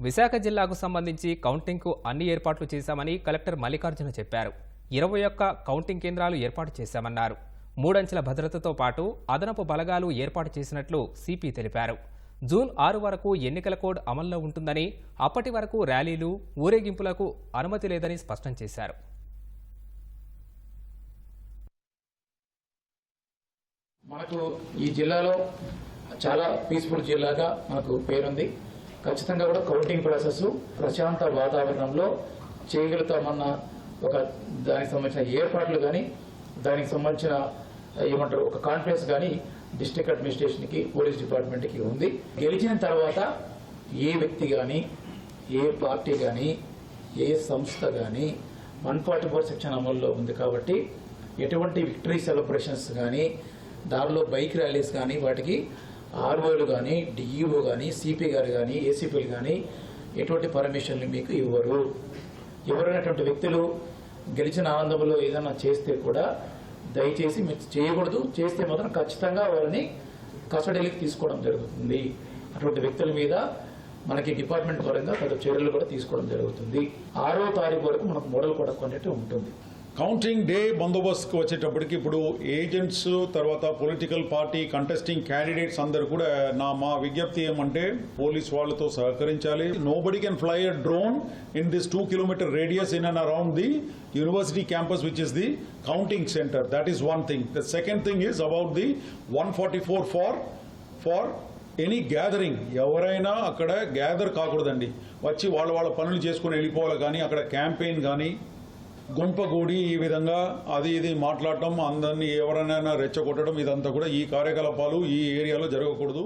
విశాఖ జిల్లాకు సంబంధించి కౌంటింగ్కు అన్ని ఏర్పాట్లు చేశామని కలెక్టర్ మల్లికార్జున చెప్పారు. ఇరవై ఒక్క కౌంటింగ్ కేంద్రాలు ఏర్పాటు చేశామన్నారు. మూడంచెల భద్రతతో పాటు అదనపు బలగాలు ఏర్పాటు చేసినట్లు సిపి తెలిపారు. జూన్ ఆరు వరకు ఎన్నికల కోడ్ అమల్లో ఉంటుందని అప్పటి వరకు ర్యాలీలు ఊరేగింపులకు అనుమతి లేదని స్పష్టం చేశారు. మనకు ఈ జిల్లాలో చాలా పీస్ఫుల్ జిల్లాగా మనకు పేరుంది. ఖచ్చితంగా కూడా కౌంటింగ్ ప్రాసెస్ ప్రశాంత వాతావరణంలో చేయగలుగుతామన్న ఒక దానికి సంబంధించిన ఏర్పాట్లు కానీ దానికి సంబంధించిన ఏమంటారు ఒక కాన్ఫిడెన్స్ కానీ డిస్ట్రిక్ట్ అడ్మినిస్ట్రేషన్కి పోలీస్ డిపార్ట్మెంట్కి ఉంది. గెలిచిన తర్వాత ఏ వ్యక్తి కానీ ఏ పార్టీ కానీ ఏ సంస్థ కానీ వన్ ఫార్టీ ఫోర్ సెక్షన్ అమల్లో ఉంది కాబట్టి ఎటువంటి విక్టరీ సెలబ్రేషన్స్ కానీ దారిలో బైక్ ర్యాలీస్ కానీ వాటికి ఆర్ఓలు కానీ డిఈఓ కానీ సిపి గారు కానీ ఏసీపీలు కానీ ఎటువంటి పర్మిషన్లు మీకు ఇవ్వరు. ఎవరైనటువంటి వ్యక్తులు గెలిచిన ఆనందంలో ఏదైనా చేస్తే కూడా దయచేసి మీరు చేయకూడదు. చేస్తే మాత్రం ఖచ్చితంగా వాళ్ళని కస్టడీలకు తీసుకోవడం జరుగుతుంది. అటువంటి వ్యక్తుల మీద మనకి డిపార్ట్మెంట్ పరంగా కొంత చర్యలు కూడా తీసుకోవడం జరుగుతుంది. ఆరో తారీఖు వరకు మనకు మోడల్ కూడా కొనేట్టు ఉంటుంది. కౌంటింగ్ డే బందోబస్తుకు వచ్చేటప్పటికి ఇప్పుడు ఏజెంట్స్ తర్వాత పొలిటికల్ పార్టీ కంటెస్టింగ్ క్యాండిడేట్స్ అందరు కూడా నా మా విజ్ఞప్తి ఏమంటే పోలీస్ వాళ్ళతో సహకరించాలి. Nobody can fly a drone in this two kilometre radius in and around the university campus which is the counting centre that is one thing the second thing is about the one forty four for for any gathering ఎవరైనా అక్కడ gather కాకూడదండి. వచ్చి వాళ్ళ వాళ్ళ పనులు చేసుకుని వెళ్ళిపోవాలి కానీ అక్కడ క్యాంపెయిన్ కానీ గుంపగూడి ఈ విధంగా అది ఇది మాట్లాడటం అందరినీ ఎవరైనా రెచ్చగొట్టడం ఇదంతా కూడా ఈ కార్యకలాపాలు ఈ ఏరియాలో జరగకూడదు.